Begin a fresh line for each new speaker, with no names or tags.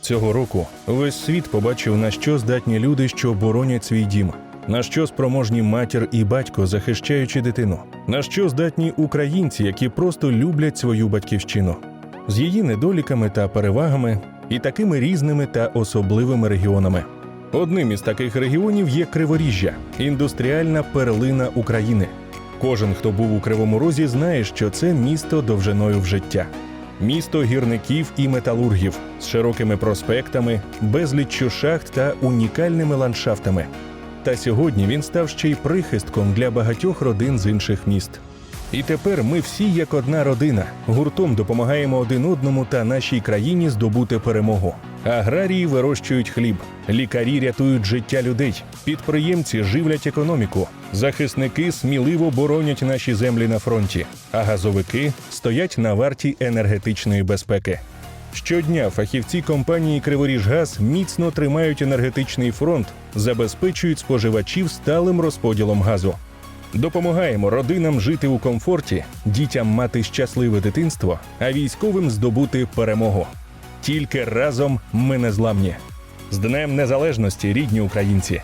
Цього року весь світ побачив, на що здатні люди, що боронять свій дім, на що спроможні матір і батько, захищаючи дитину, на що здатні українці, які просто люблять свою батьківщину, з її недоліками та перевагами, і такими різними та особливими регіонами. Одним із таких регіонів є Криворіжжя, індустріальна перлина України. Кожен, хто був у Кривому Розі, знає, що це місто довжиною в життя. Місто гірників і металургів з широкими проспектами, безліччю шахт та унікальними ландшафтами. Та сьогодні він став ще й прихистком для багатьох родин з інших міст. І тепер ми всі, як одна родина, гуртом допомагаємо один одному та нашій країні здобути перемогу. Аграрії вирощують хліб, лікарі рятують життя людей, підприємці живлять економіку, захисники сміливо боронять наші землі на фронті, а газовики стоять на варті енергетичної безпеки. Щодня фахівці компанії Криворіжгаз міцно тримають енергетичний фронт, забезпечують споживачів сталим розподілом газу. Допомагаємо родинам жити у комфорті, дітям мати щасливе дитинство, а військовим здобути перемогу. Тільки разом ми незламні. З Днем Незалежності, рідні українці!